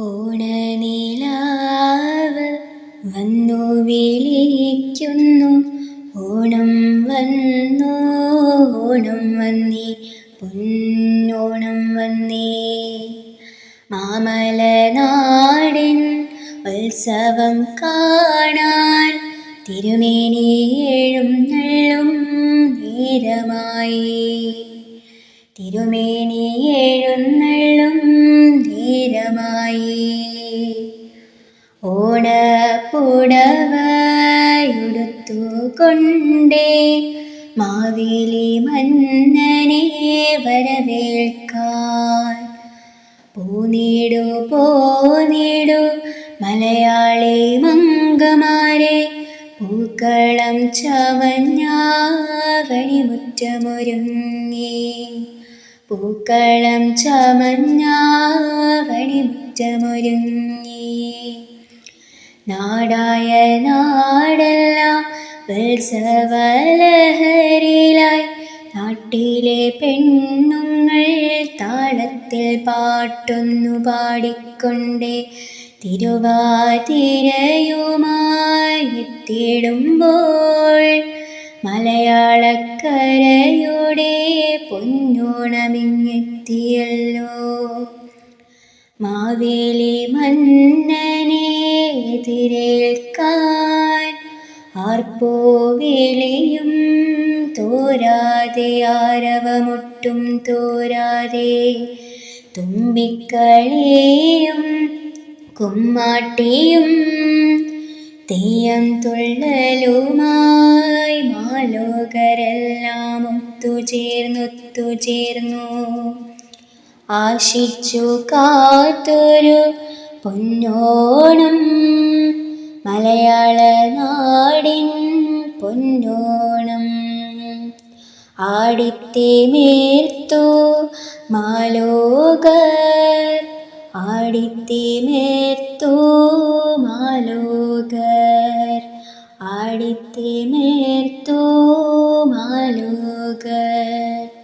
ഓണനിലാവ് വന്നു വിളിക്കുന്നു. ഓണം വന്നു ഓണം വന്നേ പൊന്നോണം വന്നേ. മാമലനാടിൻ ഉത്സവം കാണാൻ തിരുമേനി എഴുന്നള്ളും നേരമായി. തിരുമേനി എഴുന്നള്ളും ഓണപ്പുടവയുടുത്തുകൊണ്ടേ മാവേലി മന്നനെ വരവേൽക്കാൻ. പോനീടു പോനീടു മലയാളി മംഗമാരെ പൂക്കളം ചമഞ്ഞാവണിമുറ്റമൊരുങ്ങി. പൂക്കളം ചമഞ്ഞാവണിമുറ്റമൊരുങ്ങി. നാടായ നാടെല്ലാം ഉത്സവലഹരിലായി നാട്ടിലെ പെണ്ണുങ്ങൾ താളത്തിൽ പാട്ടൊന്നു പാടിക്കൊണ്ടേ തിരുവാതിരയുമായി എത്തിടുമ്പോൾ മലയാളക്കരയുടെ പൊന്നോണമിങ്ങെത്തിയല്ലോ. മാവേലി മന്നനെ എതിരേൽക്കാൻ ആർപ്പോ വിളിയും തോരാതെ ആരവമൊട്ടും തോരാതെ തുമ്പിക്കളിയും കുമ്മാട്ടിയും തെയ്യം തുള്ളലുമായി മാലോകരെല്ലാം ഒത്തുചേർന്നൊത്തുചേർന്നു ആശിച്ചു കാത്തൊരു പൊന്നോണം മലയാള നാടിൻ പൊന്നോണം. ആടിത്തിമേർത്തു മാലോകർ ആടിത്തിമേർത്തു മാലോകർ ആടിത്തിമേർത്തു മാലോകർ.